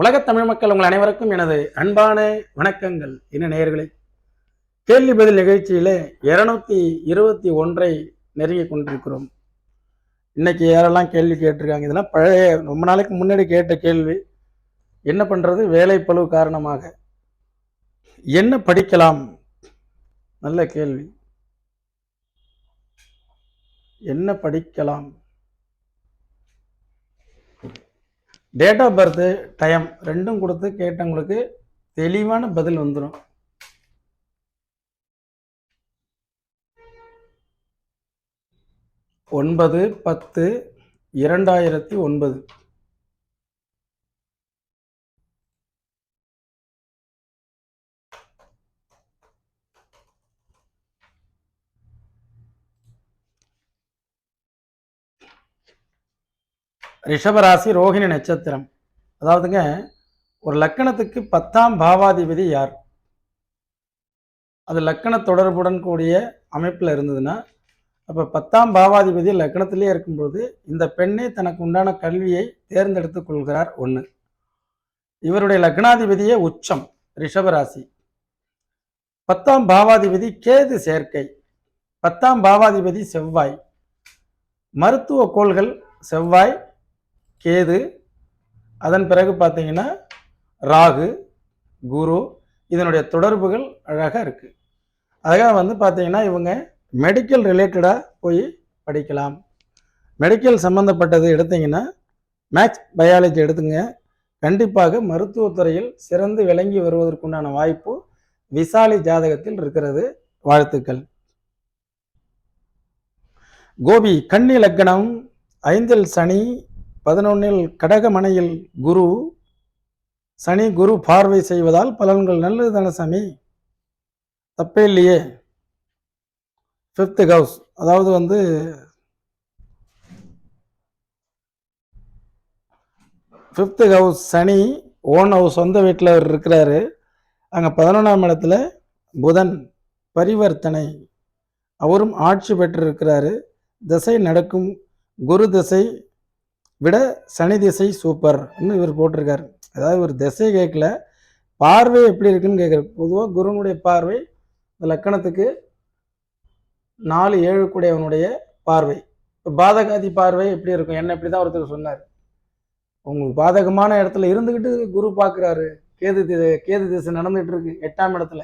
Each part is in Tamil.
உலகத் தமிழ் மக்கள் உங்கள் அனைவருக்கும் எனது அன்பான வணக்கங்கள். என்ன நேயர்களே கேள்வி பதில் நிகழ்ச்சியில் இருநூத்தி இருபத்தி ஒன்றை நெருங்கி கொண்டிருக்கிறோம். இன்னைக்கு யாரெல்லாம் கேள்வி கேட்டிருக்காங்க? இதெல்லாம் பழைய ரொம்ப நாளைக்கு முன்னாடி கேட்ட கேள்வி. என்ன பண்ணுறது வேலை பழுவு காரணமாக. என்ன படிக்கலாம்? நல்ல கேள்வி. என்ன படிக்கலாம்? டேட் ஆஃப் பர்த்து டைம் ரெண்டும் கொடுத்து கேட்டவங்களுக்கு தெளிவான பதில் வந்துடும் ஒன்பது பத்து இரண்டாயிரத்தி ஒன்பது. ரிஷபராசி ரோஹிணி நட்சத்திரம். அதாவதுங்க ஒரு லக்கணத்துக்கு பத்தாம் பாவாதிபதி யார்? அது லக்கண தொடர்புடன் கூடிய அமைப்பில் இருந்ததுன்னா அப்போ பத்தாம் பாவாதிபதி லக்கணத்திலே இருக்கும்போது இந்த பெண்ணே தனக்கு உண்டான கல்வியை தேர்ந்தெடுத்துக் கொள்கிறார் ஒன்று இவருடைய லக்னாதிபதியே உச்சம் ரிஷபராசி. பத்தாம் பாவாதிபதி கேது சேர்க்கை பத்தாம் பாவாதிபதி செவ்வாய். மருத்துவ கோள்கள் செவ்வாய் கேது அதன் பிறகு பார்த்தீங்கன்னா ராகு குரு இதனுடைய தொடர்புகள் அழகாக இருக்குது அழகாக வந்து பார்த்தீங்கன்னா இவங்க மெடிக்கல் ரிலேட்டடாக போய் படிக்கலாம். மெடிக்கல் சம்மந்தப்பட்டது எடுத்தீங்கன்னா மேக்ஸ் பயாலஜி எடுத்துங்க கண்டிப்பாக மருத்துவத்துறையில் சிறந்து விளங்கி வருவதற்குண்டான வாய்ப்பு விசாலி ஜாதகத்தில் இருக்கிறது. வாழ்த்துக்கள். கோபி கன்னி லக்னம் ஐந்தில் சனி பதினொன்னில் கடகமனையில் குரு சனி குரு பார்வை செய்வதால் பலன்கள் நல்லது தனசாமி தப்பே இல்லையே. ஃபிஃப்த்து ஹவுஸ் அதாவது வந்து fifth house Shani own house சொந்த வீட்டில் அவர் இருக்கிறாரு. அங்கே பதினொன்றாம் இடத்துல புதன் பரிவர்த்தனை. அவரும் ஆட்சி பெற்றிருக்கிறாரு. திசை நடக்கும் குரு திசை விட சனி திசை சூப்பர்னு இவர் போட்டிருக்காரு. அதாவது ஒரு திசை கேட்கல. பார்வை எப்படி இருக்குன்னு கேட்குறாரு. பொதுவாக குருனுடைய பார்வை இந்த லக்கணத்துக்கு நாலு ஏழு கூடியவனுடைய பார்வை. இப்போ பாதகாதி பார்வை எப்படி இருக்கும்? என்ன இப்படி தான் ஒருத்தர் சொன்னார். உங்களுக்கு பாதகமான இடத்துல இருந்துக்கிட்டு குரு பார்க்குறாரு. கேது தி- கேது திசை நடந்துகிட்டு இருக்கு. எட்டாம் இடத்துல.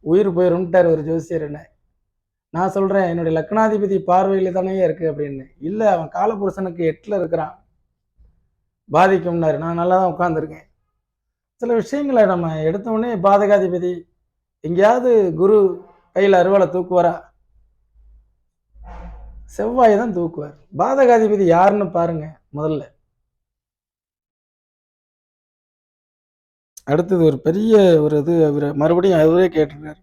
உயிர் போயிரும்ட்டார் ஒரு ஜோசியர் என்ன? நான் சொல்கிறேன் என்னுடைய லக்னாதிபதி பார்வையில் தானே இருக்கு அப்படின்னு. இல்லை அவன் காலபுருஷனுக்கு எட்டில் இருக்கிறான். பாதிக்கும்னாரு. நான் நல்லா தான் உட்காந்துருக்கேன் சில விஷயங்களை நம்ம எடுத்தவொடனே பாதகாதிபதி எங்கேயாவது குரு கையில் அறுவலை தூக்குவாரா? செவ்வாய் தான் தூக்குவார். பாதகாதிபதி யாருன்னு பாருங்க முதல்ல. அடுத்தது ஒரு பெரிய ஒரு இது அவர் மறுபடியும் அவரே கேட்டிருக்காரு.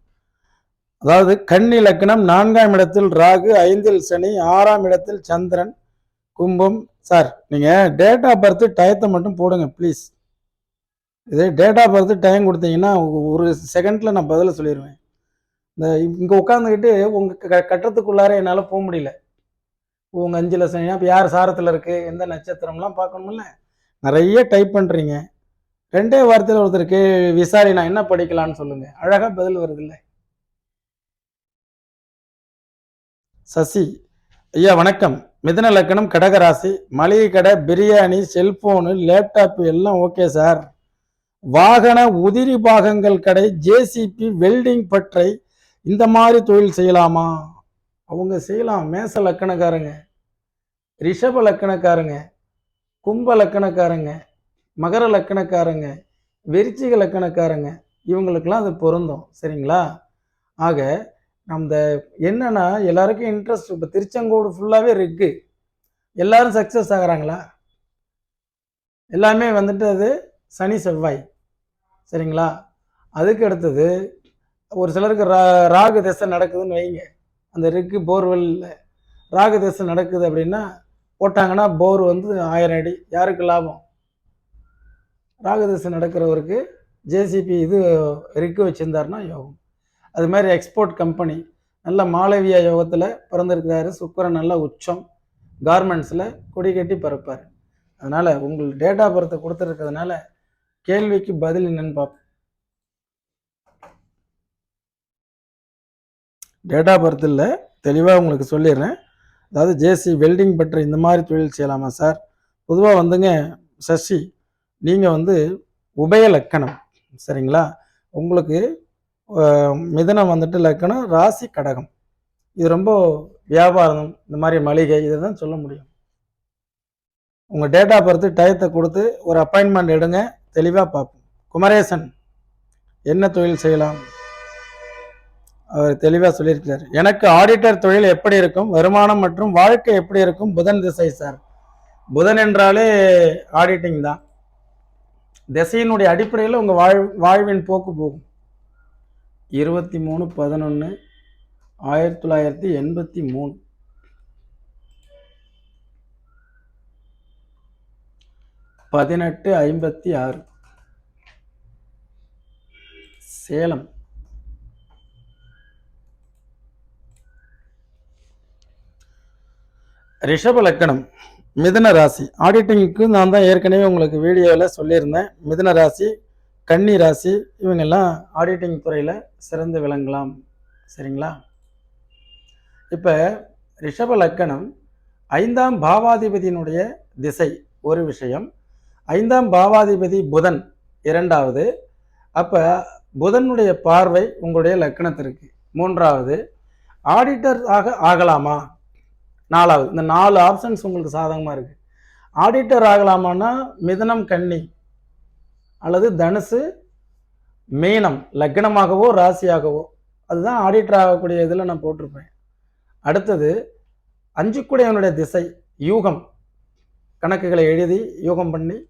அதாவது கண் லக்னம் நான்காம் இடத்தில் ராகு ஐந்தில் சனி ஆறாம் இடத்தில் சந்திரன் கும்பம். சார் நீங்கள் டேட் ஆஃப் பர்த் டயத்தை மட்டும் போடுங்க ப்ளீஸ் இதே டேட் ஆஃப் பர்த் டைம் கொடுத்தீங்கன்னா ஒரு செகண்டில் நான் பதில சொல்லிடுவேன் இந்த இங்கே உட்காந்துக்கிட்டு உங்கள் க கட்டத்துக்குள்ளார என்னால் போக முடியல. உங்கள் அஞ்சு லட்சம் இப்போ யார் சாரத்தில் இருக்குது எந்த நட்சத்திரம்லாம் பார்க்கணும்ல? நிறைய டைப் பண்ணுறீங்க ரெண்டே வார்த்தையில் ஒருத்தருக்கு விசாரி நான் என்ன படிக்கலான்னு சொல்லுங்கள் அழகாக பதில் வருது சசி. ஐயா வணக்கம். மிதன லக்கணம் கடகராசி மளிகை கடை பிரியாணி செல்போனு லேப்டாப்பு எல்லாம் ஓகே சார். வாகன உதிரி பாகங்கள் கடை ஜேசிபி வெல்டிங் பற்றை இந்த மாதிரி தொழில் செய்யலாமா? அவங்க செய்யலாம். மேச லக்கணக்காரங்க ரிஷப லக்கணக்காரங்க கும்ப லக்கணக்காரங்க மகர லக்கணக்காரங்க வெறிச்சிக லக்கணக்காரங்க இவங்களுக்கெல்லாம் அது பொருந்தும். சரிங்களா? ஆக நம்ம என்னன்னா எல்லாருக்கும் இன்ட்ரெஸ்ட் இப்போ திருச்செங்கோடு ஃபுல்லாகவே இருக்கு. எல்லாரும் சக்ஸஸ் ஆகுறாங்களா? எல்லாமே வந்துட்டு அது சனி செவ்வாய். சரிங்களா? அதுக்கு அடுத்தது ஒரு சிலருக்கு ரா ராகு திசை நடக்குதுன்னு வைங்க. அந்த ரிக்கு போர்வெல்ல ராகு திசை நடக்குது அப்படின்னா போட்டாங்கன்னா போர் வந்து ஆயிரம் அடி. யாருக்கு லாபம்? ராகு திசை நடக்கிறவருக்கு ஜேசிபி இது ரிக்கு வச்சுருந்தாருன்னா யோகம். அது மாதிரி எக்ஸ்போர்ட் கம்பெனி நல்ல மாளவியா யோகத்தில் பிறந்திருக்கிறாரு. சுக்கரன் நல்ல உச்சம். கார்மெண்ட்ஸில் கொடி கட்டி பறப்பார். அதனால் உங்கள் டேட் ஆஃப் பர்த்தை கொடுத்துருக்கிறதுனால கேள்விக்கு பதில் என்னன்னு பார்ப்போம். டேட் ஆஃப் பர்த் இல்லை தெளிவாக உங்களுக்கு சொல்லிடுறேன். அதாவது ஜேசி வெல்டிங் பட்டர் இந்த மாதிரி தொழில் செய்யலாமா சார் பொதுவாக வந்துங்க சசி நீங்கள் வந்து உபய லக்கணம் சரிங்களா? உங்களுக்கு மிதனம் வந்துட்டு லக்கணம் ராசி கடகம். இது ரொம்ப வியாபாரம் இந்த மாதிரி மளிகை இதை தான் சொல்ல முடியும். உங்கள் டேட் ஆஃப் பர்த் டயத்தை கொடுத்து ஒரு அப்பாயின்மெண்ட் எடுங்க தெளிவாக பார்ப்போம். குமரேசன் என்ன தொழில் செய்யலாம்? அவர் தெளிவாக சொல்லியிருக்கிறார். எனக்கு ஆடிட்டர் தொழில் எப்படி இருக்கும்? வருமானம் மற்றும் வாழ்க்கை எப்படி இருக்கும்? புதன் திசை சார் புதன் என்றாலே ஆடிட்டிங் தான். திசையினுடைய அடிப்படையில் உங்கள் வாழ் வாழ்வின் போக்கு போகும். இருபத்தி மூணு பதினொன்று ஆயிரத்தி தொள்ளாயிரத்தி எண்பத்தி மூணு. பதினெட்டு ஐம்பத்தி ஆறு. சேலம். ரிஷப லக்கணம் மிதன ராசி. ஆடிட்டிங்க்கு நான் தான் ஏற்கனவே உங்களுக்கு வீடியோவில் சொல்லியிருந்தேன். மிதன ராசி கன்னி ராசி இவங்கெல்லாம் ஆடிட்டிங் துறையில் சிறந்து விளங்கலாம். சரிங்களா? இப்போ ரிஷப லக்கணம் ஐந்தாம் பாவாதிபதியினுடைய திசை ஒரு விஷயம். ஐந்தாம் பாவாதிபதி புதன் இரண்டாவது. அப்போ புதனுடைய பார்வை உங்களுடைய லக்கணத்திற்கு. மூன்றாவது ஆடிட்டர் ஆக ஆகலாமா? நாலாவது. இந்த நாலு ஆப்ஷன்ஸ் உங்களுக்கு சாதகமாக இருக்குது ஆடிட்டர் ஆகலாமான்னா மிதனம் கன்னி அல்லது தனுசு மீனம் லக்னமாகவோ ராசியாகவோ. அதுதான் ஆடிட்டர் ஆகக்கூடிய இதில் நான் போட்டிருப்பேன். அடுத்தது அஞ்சுக்குடையவனுடைய திசை யூகம். கணக்குகளை எழுதி யூகம் பண்ணி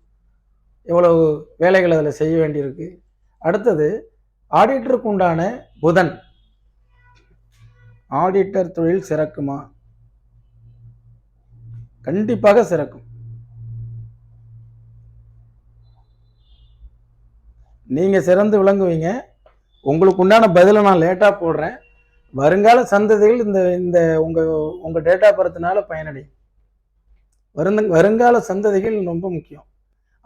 எவ்வளவு வேலைகள் அதில் செய்ய வேண்டியிருக்கு. அடுத்தது ஆடிட்டருக்கு உண்டான புதன். ஆடிட்டர் தொழில் சிறக்குமா? கண்டிப்பாக சிறக்கும். நீங்கள் சிறந்து விளங்குவீங்க. உங்களுக்கு உண்டான பதிலை நான் லேட்டாக போடுறேன். வருங்கால சந்ததிகள் இந்த இந்த உங்கள் உங்கள் டேட்டா பரத்தினால பயனடையும். வருந்த வருங்கால சந்ததிகள் ரொம்ப முக்கியம்.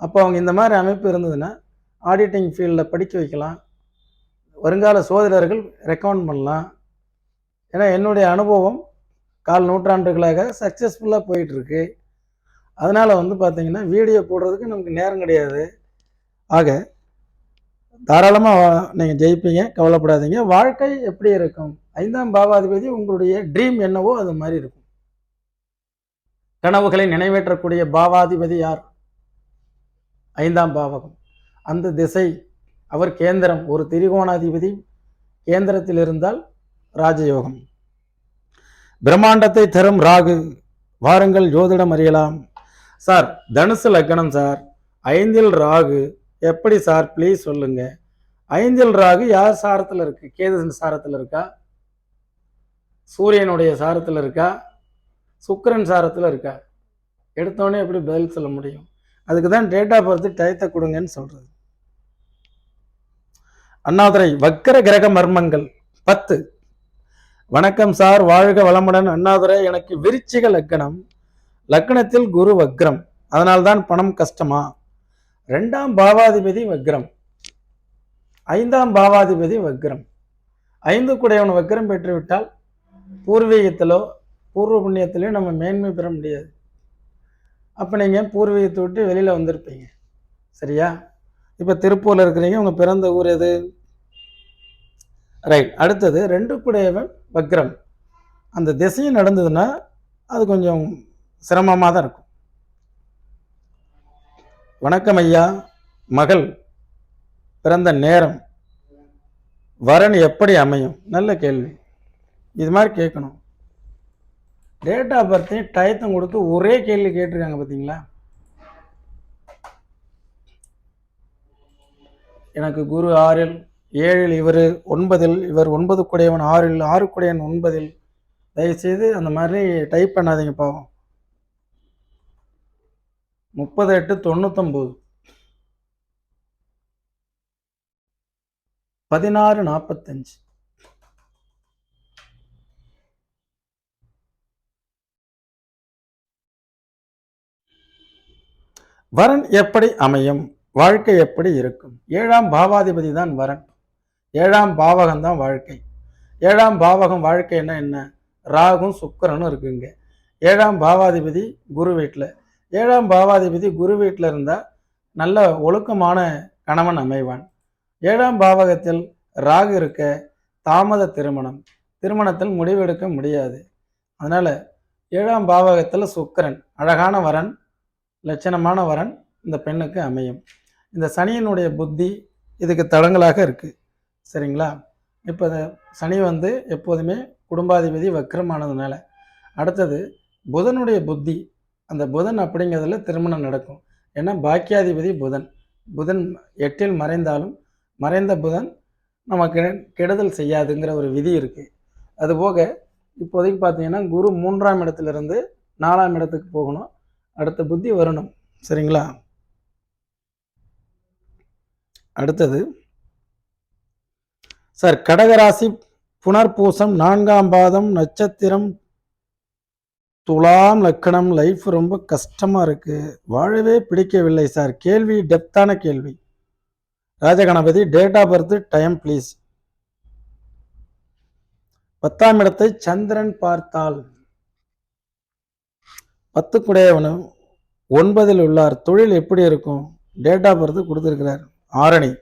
அப்போ அவங்க இந்த மாதிரி அமைப்பு இருந்ததுன்னா ஆடிட்டிங் ஃபீல்டில் படிக்க வைக்கலாம். வருங்கால சோதரர்கள் ரெக்கமெண்ட் பண்ணலாம். ஏன்னா என்னுடைய அனுபவம் கால் நூற்றாண்டுகளாக சக்ஸஸ்ஃபுல்லாக போயிட்டுருக்கு. அதனால் வந்து பார்த்திங்கன்னா வீடியோ போடுறதுக்கு நமக்கு நேரம் கிடையாது. ஆக தாராளமாக நீங்கள் ஜெயிப்பீங்க கவலைப்படாதீங்க. வாழ்க்கை எப்படி இருக்கும்? ஐந்தாம் பாவாதிபதி உங்களுடைய ட்ரீம் என்னவோ அது மாதிரி இருக்கும். கனவுகளை நிறைவேற்றக்கூடிய பாவாதிபதி யார்? ஐந்தாம் பாவகம். அந்த திசை அவர் கேந்திரம் ஒரு திரிகோணாதிபதி கேந்திரத்தில் இருந்தால் ராஜயோகம். பிரம்மாண்டத்தை தரும் ராகு வாருங்கள் ஜோதிடம் அறியலாம். சார் தனுசு லக்கணம் சார். ஐந்தில் ராகு எப்படி சார்? ப்ளீஸ் சொல்லுங்க. ஐந்தில் ராகு யார் சாரத்தில் இருக்கு? கேதுசன் சாரத்தில் இருக்கா? சூரியனுடைய சாரத்தில் இருக்கா? சுக்கிரன் சாரத்தில் இருக்கா? எடுத்தோடனே எப்படி பதில் சொல்ல முடியும்? அதுக்கு தான் டேட் ஆஃப் பர்த் டயத்தை கொடுங்கன்னு சொல்கிறது அண்ணாதுரை வக்கர கிரக மர்மங்கள். பத்து. வணக்கம் சார் வாழ்க வளமுடன். அண்ணாதுரை எனக்கு விருச்சிக லக்கணம் லக்கணத்தில் குரு வக்ரம். அதனால்தான் பணம் கஷ்டமா? ரெண்டாம் பாவாதிபதி வக்ரம். ஐந்தாம் பாவாதிபதி வக்ரம். ஐந்து குடையவன் வக்ரம் பெற்றுவிட்டால் பூர்வீகத்திலோ பூர்வ புண்ணியத்திலையும் நம்ம மேன்மை பெற முடியாது. அப்போ நீங்கள் பூர்வீகத்தை விட்டு வெளியில் வந்திருப்பீங்க. சரியா? இப்போ திருப்பூரில் இருக்கிறீங்க உங்கள் பிறந்த ஊர் எது? ரைட் அடுத்தது ரெண்டு குடையவன் வக்ரம். அந்த திசையும் நடந்ததுன்னா அது கொஞ்சம் சிரமமாக தான் இருக்கும். வணக்கம் ஐயா. மகள் பிறந்த நேரம். வரன் எப்படி அமையும்? நல்ல கேள்வி. இது மாதிரி கேட்கணும். டேட் ஆஃப் பர்த்தையும் டயத்தும் கொடுத்து ஒரே கேள்வி கேட்டிருக்காங்க பார்த்தீங்களா? எனக்கு குரு ஆறில் ஏழில் இவர் ஒன்பதில் இவர் ஒன்பது குடையவன் ஆறில் ஆறு குடையவன் ஒன்பதில். தயவுசெய்து அந்த மாதிரி டைப் பண்ணாதீங்க பாவம். முப்பது எட்டு தொண்ணூத்தொம்பது. பதினாறு நாற்பத்தஞ்சு வரன் எப்படி அமையும்? வாழ்க்கை எப்படி இருக்கும்? ஏழாம் பாவாதிபதி தான் வரன். ஏழாம் பாவகம் தான் வாழ்க்கை. ஏழாம் பாவகம் வாழ்க்கைன்னா என்ன? ராகும் சுக்கரனும் இருக்குங்க. ஏழாம் பாவாதிபதி குரு வீட்டில் ஏழாம் பாவாதிபதி குரு வீட்டில் இருந்தால் நல்ல ஒழுக்கமான கணவன் அமைவான். ஏழாம் பாவகத்தில் ராகு இருக்க தாமத திருமணம். திருமணத்தில் முடிவெடுக்க முடியாது. அதனால் ஏழாம் பாவகத்தில் சுக்கிரன் அழகான வரன் லட்சணமான வரன் இந்த பெண்ணுக்கு அமையும். இந்த சனியினுடைய புத்தி இதுக்கு தடங்களாக இருக்குது சரிங்களா? இப்போ சனி வந்து எப்போதுமே குடும்பாதிபதி வக்ரமானதுனால. அடுத்தது புதனுடைய புத்தி அந்த புதன் அப்படிங்கிறதுல திருமணம் நடக்கும். ஏன்னா பாக்கியாதிபதி புதன். புதன் எட்டில் மறைந்தாலும் மறைந்த புதன் நமக்கு கெடுதல் செய்யாதுங்கிற ஒரு விதி இருக்குது அதுபோக இப்போதைக்கு பார்த்தீங்கன்னா குரு மூன்றாம் இடத்துலேருந்து நாலாம் இடத்துக்கு போகணும். அடுத்த புத்தி வரணும். சரிங்களா? அடுத்தது சார் கடகராசி புனர்பூசம் நான்காம் பாதம் நட்சத்திரம் துலாம் லக்கணம் லைஃப் ரொம்ப கஷ்டமாக இருக்குது வாழவே பிடிக்கவில்லை சார் கேள்வி டெப்த்தான கேள்வி. Rajaganapathi date of birth time please பத்தாம் இடத்தை சந்திரன் பார்த்தால். பத்து குடையவனும் ஒன்பதில் உள்ளார். தொழில் எப்படி இருக்கும்? டேட் ஆஃப் பர்த் கொடுத்துருக்கிறார். ஆரணி.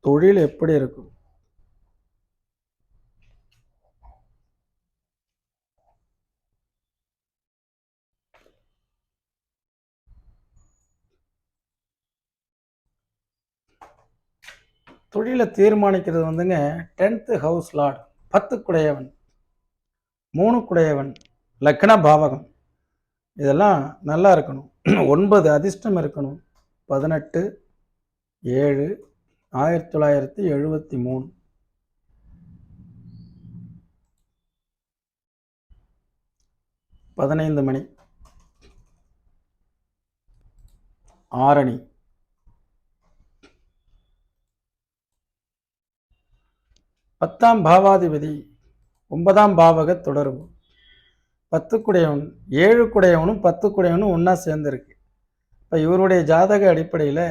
தொழில் எப்படி இருக்கும்? தொழிலை தீர்மானிக்கிறது வந்துங்க டென்த்து ஹவுஸ் லார்ட் பத்து குடையவன் மூணு குடையவன் லக்ன பாவகம். இதெல்லாம் நல்லா இருக்கணும். ஒன்பது அதிர்ஷ்டம் இருக்கணும். பதினெட்டு ஏழு ஆயிரத்தி தொள்ளாயிரத்தி எழுபத்தி மூணு. பதினைந்து மணி. ஆரணி. பத்தாம் பாவாதிபதி ஒன்பதாம் பாவக தொடர்பு. பத்து குடையவன் ஏழு குடையவனும் பத்து குடையவனும் ஒன்றா சேர்ந்துருக்கு. இப்போ இவருடைய ஜாதக அடிப்படையில்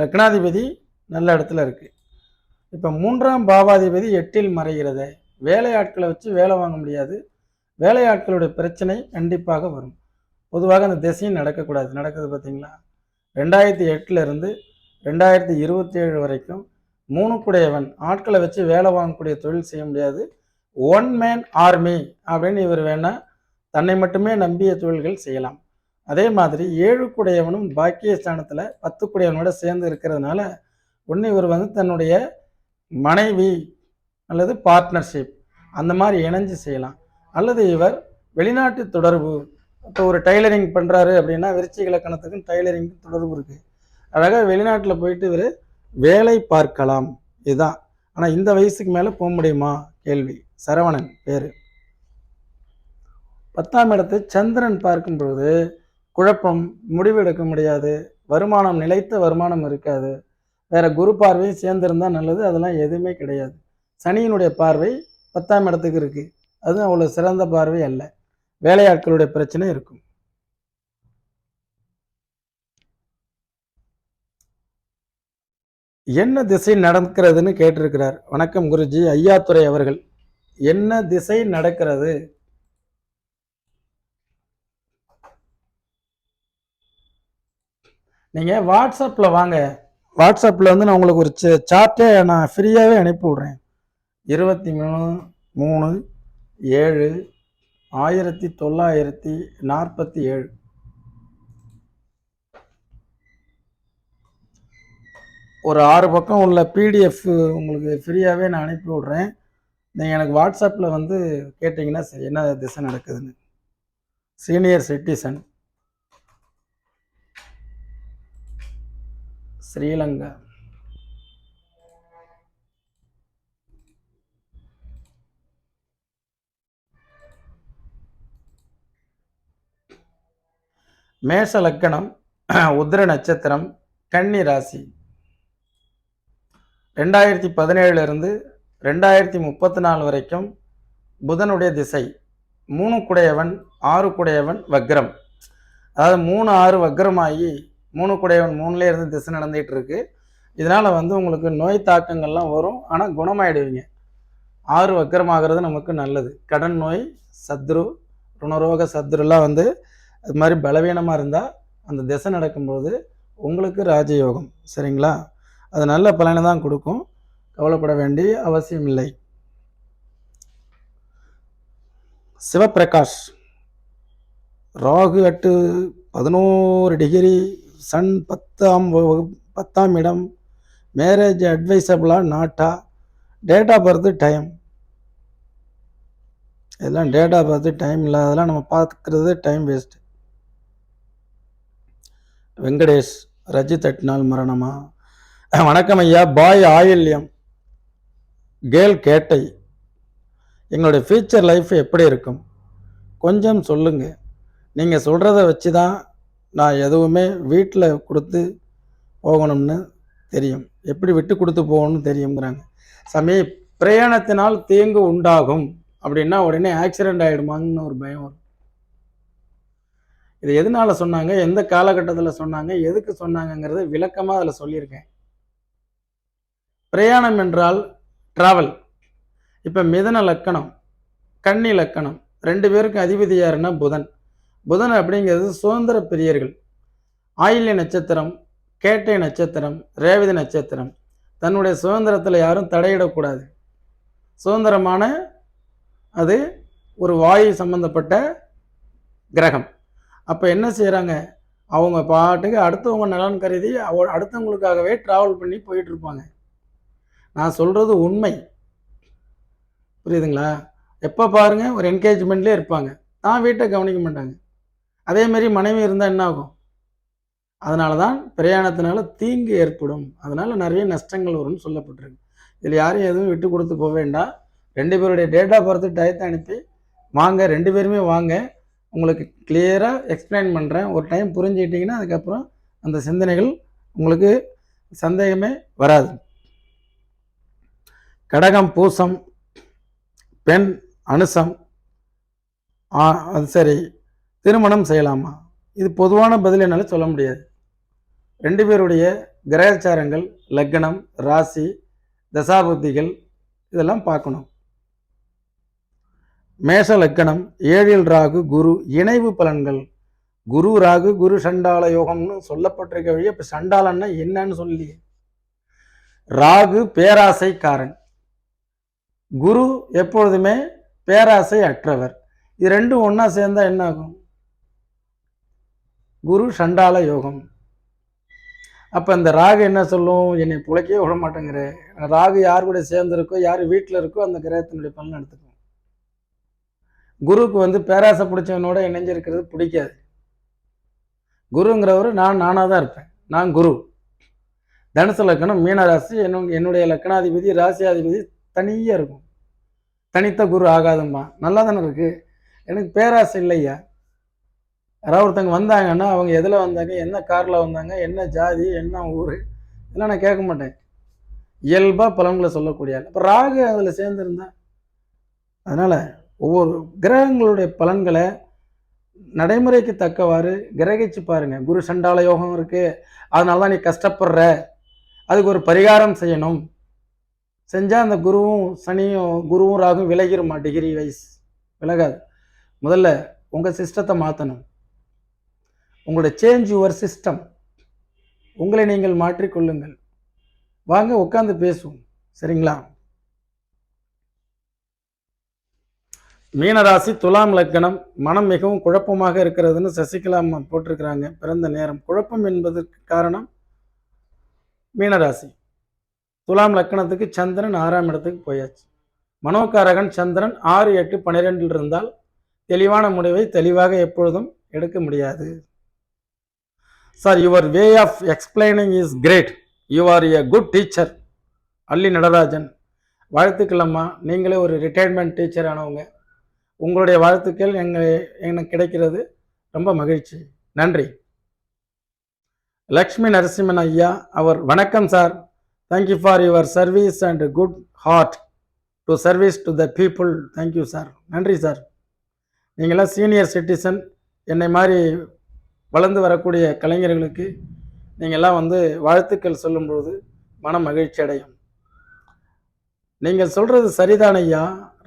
லக்னாதிபதி நல்ல இடத்துல இருக்குது இப்போ மூன்றாம் பாவாதிபதி எட்டில் மறைகிறத வேலையாட்களை வச்சு வேலை வாங்க முடியாது. வேலையாட்களுடைய பிரச்சனை கண்டிப்பாக வரும். பொதுவாக அந்த திசையும் நடக்கக்கூடாது. நடக்குது பார்த்தீங்களா? ரெண்டாயிரத்தி எட்டுல இருந்து ரெண்டாயிரத்தி இருபத்தி ஏழு வரைக்கும் மூணு குடையவன் ஆட்களை வச்சு வேலை வாங்கக்கூடிய தொழில் செய்ய முடியாது. ஒன் மேன் ஆர்மி அப்படின்னு இவர் வேணால் தன்னை மட்டுமே நம்பிய தொழில்கள் செய்யலாம். அதே மாதிரி ஏழு குடையவனும் பாக்கிய ஸ்தானத்தில் பத்து குடையவனோட சேர்ந்து இருக்கிறதுனால ஒன்று இவர் வந்து தன்னுடைய மனைவி அல்லது பார்ட்னர்ஷிப் அந்த மாதிரி இணைஞ்சு செய்யலாம். அல்லது இவர் வெளிநாட்டு தொடர்பு இப்போ ஒரு டைலரிங் பண்ணுறாரு அப்படின்னா விருச்சிக இலக்கணத்துக்கும் டைலரிங்க்கும் தொடர்பு இருக்குது அழகாக வெளிநாட்டில் போயிட்டு இவர் வேலை பார்க்கலாம். இதுதான். ஆனால் இந்த வயசுக்கு மேலே போக முடியுமா? கேள்வி. சரவணன் பேர். பத்தாம் இடத்தை சந்திரன் பார்க்கும் பொழுது குழப்பம் முடிவெடுக்க முடியாது. வருமானம் நிலைத்த வருமானம் இருக்காது. வேற குரு பார்வையும் சேர்ந்திருந்தால் நல்லது. அதெல்லாம் எதுவுமே கிடையாது. சனியினுடைய பார்வை பத்தாம் இடத்துக்கு இருக்குது அதுவும் அவ்வளோ சிறந்த பார்வை அல்ல. வேலையாட்களுடைய பிரச்சனை இருக்கும். என்ன திசை நடக்கிறதுன்னு கேட்டிருக்கிறார். வணக்கம் குருஜி. ஐயாத்துறை அவர்கள் என்ன திசை நடக்கிறது? நீங்கள் வாட்ஸ்அப்பில் வாங்க. வாட்ஸ்அப்பில் வந்து நான் உங்களுக்கு ஒரு சார்ட்டே நான் ஃப்ரீயாகவே அனுப்பி விட்றேன். இருபத்தி மூணு மூணு ஏழு ஆயிரத்தி தொள்ளாயிரத்தி நாற்பத்தி ஏழு. ஒரு ஆறு பக்கம் உள்ள பிடிஎஃப் உங்களுக்கு ஃப்ரீயாகவே நான் அனுப்பி விட்றேன். நீங்கள் எனக்கு வாட்ஸ்அப்பில் வந்து கேட்டிங்கன்னா சரி என்ன திசை நடக்குதுன்னு. Senior citizen Sri Lanka. மேஷ லக்கணம் உத்திர நட்சத்திரம் கன்னி ராசி. ரெண்டாயிரத்தி பதினேழுலேருந்து ரெண்டாயிரத்தி முப்பத்தி நாலு வரைக்கும் புதனுடைய திசை மூணு குடையவன் ஆறு குடையவன் வக்ரம். அதாவது மூணு ஆறு வக்ரமாகி மூணு குடையவன் மூணுலேயே இருந்து திசை நடந்துகிட்டு இருக்கு. இதனால் வந்து உங்களுக்கு நோய் தாக்கங்கள்லாம் வரும். ஆனால் குணமாயிடுவீங்க. ஆறு வக்கரமாகிறது நமக்கு நல்லது. கடன் நோய் சத்ரு ருணரோக சத்ருலாம் வந்து அது மாதிரி பலவீனமாக இருந்தால் அந்த திசை நடக்கும்போது உங்களுக்கு ராஜயோகம். சரிங்களா? அது நல்ல பலனை தான் கொடுக்கும். கவலைப்பட வேண்டிய அவசியம் இல்லை சிவப்பிரகாஷ் ராகு எட்டு பதினோரு டிகிரி சன் பத்தாம் பத்தாம் இடம் மேரேஜ் அட்வைசபிளா நாட்டா டேட் ஆஃப் பர்த் டைம் இதெல்லாம் டேட் ஆஃப் பர்த் டைம் இல்லாதெல்லாம் நம்ம பார்க்குறது டைம் வேஸ்ட்டு வெங்கடேஷ் ரஜித் எட்நாள் மரணமா? வணக்கம் ஐயா. பாய் ஆயில்யம். கேல் கேட்டை. எங்களுடைய ஃபியூச்சர் லைஃப் எப்படி இருக்கும்? கொஞ்சம் சொல்லுங்க. நீங்கள் சொல்கிறத வச்சு தான் நான் எதுவுமே வீட்டில் கொடுத்து போகணும்னு தெரியும். எப்படி விட்டு கொடுத்து போகணும்னு தெரியுங்கிறாங்க சமய பிரயாணத்தினால் தீங்கு உண்டாகும். அப்படின்னா உடனே ஆக்சிடென்ட் ஆகிடுமாங்கன்னு ஒரு பயம் வரும். இது எதனால சொன்னாங்க? எந்த காலகட்டத்தில் சொன்னாங்க? எதுக்கு சொன்னாங்கங்கிறத விளக்கமாக அதில் சொல்லியிருக்கேன். பிரயாணம் என்றால் டிராவல் இப்போ மிதன லக்கணம் கன்னி லக்கணம் ரெண்டு பேருக்கும் அதிபதி யாருன்னா புதன். புதன் அப்படிங்கிறது சுதந்திர பிரியர்கள். ஆயில்ய நட்சத்திரம் கேட்டை நட்சத்திரம் ரேவதி நட்சத்திரம். தன்னுடைய சுதந்திரத்தில் யாரும் தடையிடக்கூடாது. சுதந்திரமான அது ஒரு வாயு சம்பந்தப்பட்ட கிரகம். அப்போ என்ன செய்கிறாங்க அவங்க பாட்டுக்கு அடுத்தவங்க நலன் கருதி அவ அடுத்தவங்களுக்காகவே ட்ராவல் பண்ணி போயிட்டு இருப்பாங்க. நான் சொல்கிறது உண்மை. புரியுதுங்களா? எப்போ பாருங்க ஒரு என்கேஜ்மெண்ட்லேயே இருப்பாங்க. தான் வீட்டை கவனிக்க மாட்டாங்க. அதே மாதிரி மனைவி இருந்தால் என்ன ஆகும்? அதனால தான் பிரயாணத்தினால தீங்கு ஏற்படும். அதனால் நிறைய நஷ்டங்கள் வரும்னு சொல்லப்பட்டிருக்கு. இதில் யாரும் எதுவும் விட்டு கொடுத்து போக வேண்டாம். ரெண்டு பேருடைய டேட் ஆஃப் பர்த் டயத்தை அனுப்பி வாங்க. ரெண்டு பேருமே வாங்க. உங்களுக்கு கிளியராக எக்ஸ்பிளைன் பண்ணுறேன் ஒரு டைம் புரிஞ்சுக்கிட்டிங்கன்னா அதுக்கப்புறம் அந்த சிந்தனைகள் உங்களுக்கு சந்தேகமே வராது. கடகம் பூசம் பெண் அனுசம் ஆ அது சரி திருமணம் செய்யலாமா? இது பொதுவான பதில் என்னால் சொல்ல முடியாது. ரெண்டு பேருடைய கிரகச்சாரங்கள் லக்னம் ராசி தசாபுத்திகள் இதெல்லாம் பார்க்கணும். மேஷ லக்கணம் ஏழில் ராகு குரு இணைவு பலன்கள். குரு ராகு குரு சண்டால யோகம்னு சொல்லப்பட்டிருக்க வழியே இப்போ சண்டாலன்னா என்னன்னு சொல்லி ராகு பேராசைக்காரன். குரு எப்பொழுதுமே பேராசை அற்றவர். இது ரெண்டும் ஒன்றா சேர்ந்தா என்ன ஆகும் குரு சண்டால யோகம். அப்போ இந்த ராகு என்ன சொல்லும்? என்னை புழைக்கவே விட மாட்டேங்கிற. ராகு யார் கூட சேர்ந்துருக்கோ யார் வீட்டில் இருக்கோ அந்த கிரகத்தினுடைய பலன் எடுத்துக்கும். குருவுக்கு வந்து பேராசை பிடிச்சவனோட இணைஞ்சிருக்கிறது பிடிக்காது. குருங்கிறவர் நான் நானாக தான் இருப்பேன். நான் குரு. தனுசு லக்கணம் மீன ராசி என்னுடைய லக்கணாதிபதி ராசியாதிபதி தனியாக இருக்கும். தனித்த குரு ஆகாதும்மா. நல்லா தானே இருக்குது எனக்கு பேராசை இல்லையா? யாராவது ஒருத்தங்க வந்தாங்கன்னா அவங்க எதில் வந்தாங்க என்ன காரில் வந்தாங்க என்ன ஜாதி என்ன ஊர் இதெல்லாம் நான் கேட்க மாட்டேன். இயல்பாக பலன்களை சொல்லக்கூடிய இப்போ ராகு அதில் சேர்ந்துருந்தா அதனால் ஒவ்வொரு கிரகங்களுடைய பலன்களை நடைமுறைக்கு தக்கவாறு கிரகிச்சு பாருங்க. குரு சண்டால யோகம் இருக்கு. அதனால தான் நீ கஷ்டப்படுற. அதுக்கு ஒரு பரிகாரம் செய்யணும். செஞ்சால் அந்த குருவும் சனியும் குருவும் ராகும் விலகிருமா? Degree wise விலகாது. முதல்ல உங்கள் சிஸ்டத்தை மாற்றணும் உங்களோட சேஞ்ச் யுவர் சிஸ்டம் உங்களை நீங்கள் மாற்றிக்கொள்ளுங்கள். வாங்க உட்காந்து பேசுவோம். சரிங்களா? மீனராசி துலாம் லக்கணம் மனம் மிகவும் குழப்பமாக இருக்கிறதுன்னு சசிகலா அம்மா போட்டிருக்கிறாங்க. பிறந்த நேரம். குழப்பம் என்பதற்கு காரணம் மீனராசி. துலாம் லக்கணத்துக்கு சந்திரன் ஆறாம் இடத்துக்கு போயாச்சு. மனோகாரகன் சந்திரன் ஆறு எட்டு பன்னிரெண்டில் இருந்தால் தெளிவான முடிவை தெளிவாக எப்பொழுதும் எடுக்க முடியாது. Sir your way of explaining is great you are a good teacher Alli Natarajan. வாழ்த்துக்கள் அம்மா. நீங்களே ஒரு ரிட்டையர்மெண்ட் டீச்சர் ஆனவங்க. உங்களுடைய வாழ்த்துக்கள் எங்கள் எனக்கு கிடைக்கிறது ரொம்ப மகிழ்ச்சி. நன்றி. லக்ஷ்மி நரசிம்மன் ஐயா அவர் வணக்கம் sir thank you for your service and good heart to service to the people thank you sir நன்றி சார் நீங்களாம் சீனியர் சிட்டிசன் என்னை மாதிரி வளர்ந்து வரக்கூடிய கலைஞர்களுக்கு நீங்கள்லாம் வந்து வாழ்த்துக்கள் சொல்லும்பொழுது மன மகிழ்ச்சி அடையும். நீங்கள் சொல்கிறது சரிதான் ஐயா.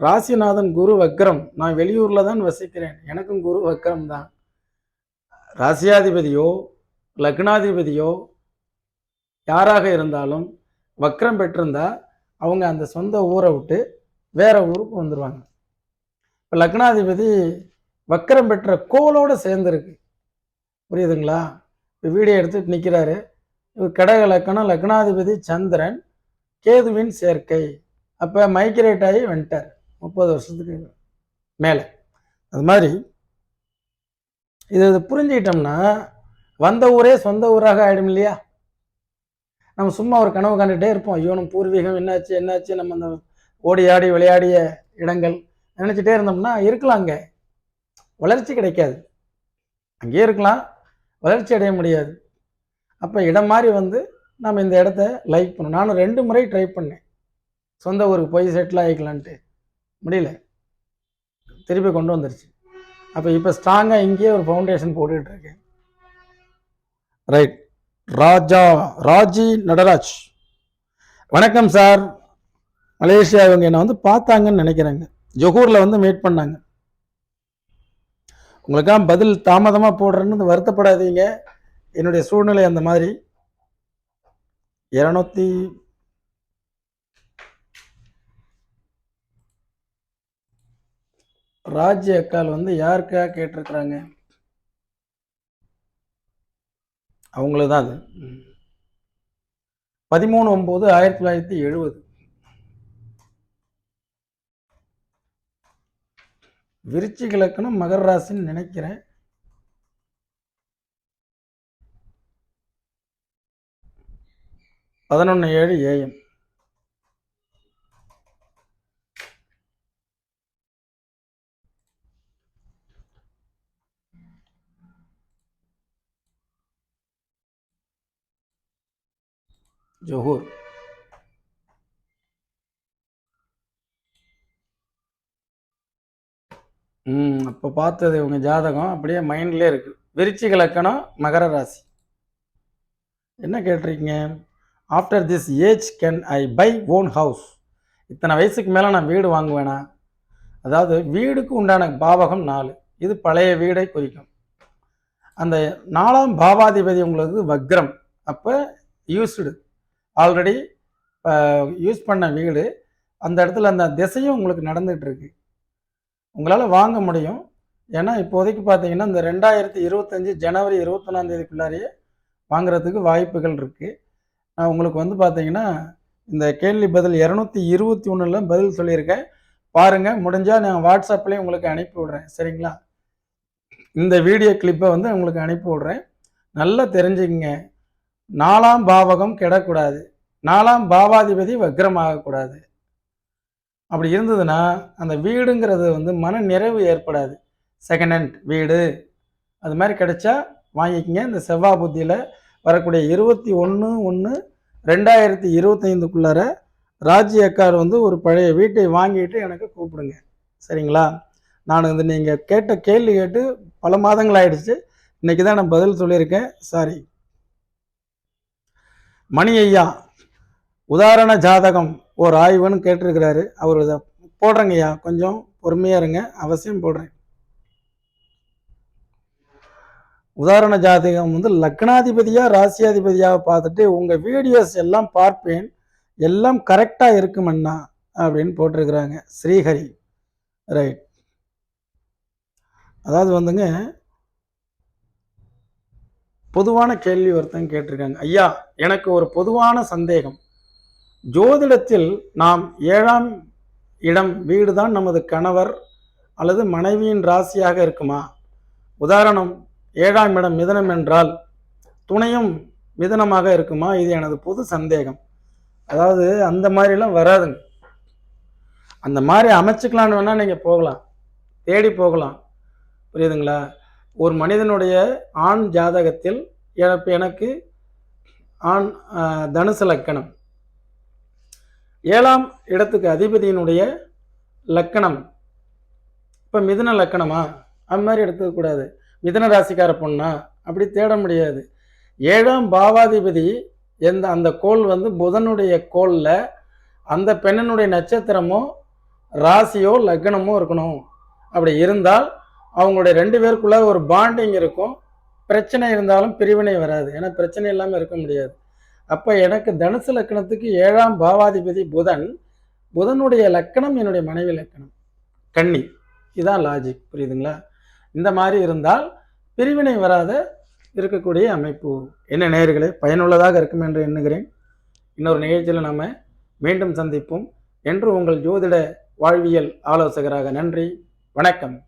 ராசிநாதன் குரு வக்ரம். நான் வெளியூரில் தான் வசிக்கிறேன். எனக்கும் குரு வக்ரம் தான். ராசியாதிபதியோ லக்னாதிபதியோ யாராக இருந்தாலும் வக்கரம் பெற்றிருந்தா அவங்க அந்த சொந்த ஊரை விட்டு வேற ஊருக்கு வந்துடுவாங்க இப்போ லக்னாதிபதி வக்கரம் பெற்ற கோலோடு சேர்ந்துருக்கு. புரியுதுங்களா? இப்போ வீடியோ எடுத்துட்டு நிற்கிறாரு இவர் கடக லக்கணம் லக்னாதிபதி சந்திரன் கேதுவின் சேர்க்கை. அப்போ மைக்ரேட் ஆகி வந்துட்டார். முப்பது வருஷத்துக்கு மேலே. அது மாதிரி இது இது புரிஞ்சுக்கிட்டோம்னா வந்த ஊரே சொந்த ஊராக ஆகிடும் இல்லையா? நம்ம சும்மா ஒரு கனவு கண்டுகிட்டே இருப்போம். ஐயோ நம்ம பூர்வீகம் என்னாச்சு என்னாச்சு நம்ம அந்த ஓடி ஆடி விளையாடிய இடங்கள் நினச்சிட்டே இருந்தோம்னா இருக்கலாம் அங்கே. வளர்ச்சி கிடைக்காது. அங்கேயே இருக்கலாம். வளர்ச்சி அடைய முடியாது. அப்போ இடம் மாதிரி வந்து நம்ம இந்த இடத்த லைக் பண்ணோம் நானும் ரெண்டு முறை ட்ரை பண்ணேன். சொந்த ஊருக்கு போய் செட்டில் ஆகிக்கலான்ட்டு முடியல. திருப்பி கொண்டு வந்துருச்சு. அப்போ இப்போ ஸ்ட்ராங்காக இங்கேயே ஒரு ஃபவுண்டேஷன் போட்டுக்கிட்டு இருக்கேன். ரைட் ராஜா ராஜி நடராஜ். வணக்கம் சார். மலேசியா இவங்க என்னை வந்து பார்த்தாங்கன்னு நினைக்கிறாங்க. ஜொஹூரில் வந்து மீட் பண்ணாங்க. உங்களுக்காக பதில் தாமதமாக போடுறேன்னு வருத்தப்படாதீங்க. என்னுடைய சூழ்நிலை அந்த மாதிரி. இரநூத்தி ராஜ்ய அக்கால் வந்து யாருக்கா கேட்டிருக்கிறாங்க? அவங்களது தான் அது. பதிமூணு ஒம்பது ஆயிரத்தி தொள்ளாயிரத்தி எழுபது. விருச்சிக இலக்கணம் மகர ராசின்னு நினைக்கிறேன். பதினொன்று ஏழு ஏஎம் ஜொஹூர் ம் அப்போ பார்த்தது இவங்க ஜாதகம். அப்படியே மைண்ட்லேயே இருக்கு. விருச்சிக லக்கணம் மகர ராசி. என்ன கேட்டிருக்கீங்க? After this age can I buy own house இத்தனை வயசுக்கு மேலே நான் வீடு வாங்குவேனா? அதாவது வீடுக்கு உண்டான பாவகம் நாலு. இது பழைய வீடை குறிக்கும். அந்த நாலாம் பாவாதிபதி உங்களுக்கு வக்ரம். அப்போ யூஸ்டு ஆல்ரெடி யூஸ் பண்ண வீடு அந்த இடத்துல அந்த திசையும் உங்களுக்கு நடந்துகிட்டு இருக்கு. உங்களால் வாங்க முடியும். ஏன்னா இப்போதைக்கு பார்த்தீங்கன்னா இந்த ரெண்டாயிரத்தி இருபத்தஞ்சி ஜனவரி இருபத்தொன்னாந்தேதிக்குள்ளாரியே வாங்குறதுக்கு வாய்ப்புகள் இருக்குது நான் உங்களுக்கு வந்து பார்த்தீங்கன்னா இந்த கேள்வி பதில் இரநூத்தி இருபத்தி ஒன்றில் பதில் சொல்லியிருக்கேன். பாருங்கள் முடிஞ்சால் நான் வாட்ஸ்அப்லேயும் உங்களுக்கு அனுப்பி விட்றேன். சரிங்களா? இந்த வீடியோ கிளிப்பை வந்து உங்களுக்கு அனுப்பி விட்றேன். நல்லா தெரிஞ்சுக்கங்க. நாலாம் பாவகம் கெடக்கூடாது. நாலாம் பாவாதிபதி வக்ரமாகக்கூடாது அப்படி இருந்ததுன்னா அந்த வீடுங்கிறது வந்து மன நிறைவு ஏற்படாது. செகண்ட் ஹேண்ட் வீடு. அது மாதிரி கிடைச்சா வாங்கிக்கங்க. இந்த செவ்வாய் புத்தியில் வரக்கூடிய இருபத்தி ஒன்று ஒன்று ரெண்டாயிரத்தி இருபத்தைந்துக்குள்ளார ராஜி அக்கார் வந்து ஒரு பழைய வீட்டை வாங்கிட்டு எனக்கு கூப்பிடுங்க. சரிங்களா? நான் வந்து நீங்கள் கேட்ட கேள்வி கேட்டு பல மாதங்கள் ஆயிடுச்சு. இன்றைக்கி தான் நான் பதில் சொல்லியிருக்கேன். சாரி மணி ஐயா உதாரண ஜாதகம் ஒரு ஆய்வுன்னு கேட்டிருக்கிறாரு. அவர் இதை போடுறேங்க ஐயா கொஞ்சம் பொறுமையாக இருங்க. அவசியம் போடுறேன். உதாரண ஜாதகம் வந்து லக்னாதிபதியாக ராசியாதிபதியாக பார்த்துட்டு உங்கள் வீடியோஸ் எல்லாம் பார்ப்பேன். எல்லாம் கரெக்டாக இருக்குமண்ணா அப்படின்னு போட்டிருக்கிறாங்க. ஸ்ரீஹரி. ரைட். அதாவது வந்துங்க பொதுவான கேள்வி ஒருத்தன் கேட்டிருக்காங்க. ஐயா எனக்கு ஒரு பொதுவான சந்தேகம். ஜோதிடத்தில் நாம் ஏழாம் இடம் வீடு தான் நமது கணவர் அல்லது மனைவியின் ராசியாக இருக்குமா? உதாரணம் ஏழாம் இடம் மிதனம் என்றால் துணையும் மிதனமாக இருக்குமா? இது எனது பொது சந்தேகம். அதாவது அந்த மாதிரிலாம் வராதுங்க. அந்த மாதிரி அமைச்சுக்கலான்னு வேணால் நீங்கள் போகலாம். தேடி போகலாம். புரியுதுங்களா? ஒரு மனிதனுடைய ஆண் ஜாதகத்தில் எனக்கு எனக்கு ஆண் தனுசு லக்கணம். ஏழாம் இடத்துக்கு அதிபதியினுடைய லக்கணம். இப்போ மிதுன லக்கணமா? அது மாதிரி எடுத்துக்கக்கூடாது மிதன ராசிக்கார பொண்ணா? அப்படி தேட முடியாது. ஏழாம் பாவாதிபதி எந்த அந்த கோள் வந்து புதனுடைய கோளில் அந்த பெண்ணினுடைய நட்சத்திரமோ ராசியோ லக்னமோ இருக்கணும். அப்படி இருந்தால் அவங்களுடைய ரெண்டு பேருக்குள்ள ஒரு பாண்டிங் இருக்கும். பிரச்சனை இருந்தாலும் பிரிவினை வராது. ஏன்னா பிரச்சனை இல்லாமல் இருக்க முடியாது. அப்போ எனக்கு தனுசு லக்கணத்துக்கு ஏழாம் பாவாதிபதி புதன் புதனுடைய லக்கணம் என்னுடைய மனைவி லக்கணம். கன்னி. இதான் லாஜிக் புரியுதுங்களா? இந்த மாதிரி இருந்தால் பிரிவினை வராத இருக்கக்கூடிய அமைப்பு. என்ன நேயர்களே பயனுள்ளதாக இருக்கும் என்று எண்ணுகிறேன். இன்னொரு நிகழ்ச்சியில் நாம் மீண்டும் சந்திப்போம். என்று உங்கள் ஜோதிட வாழ்வியல் ஆலோசகராக நன்றி. வணக்கம்.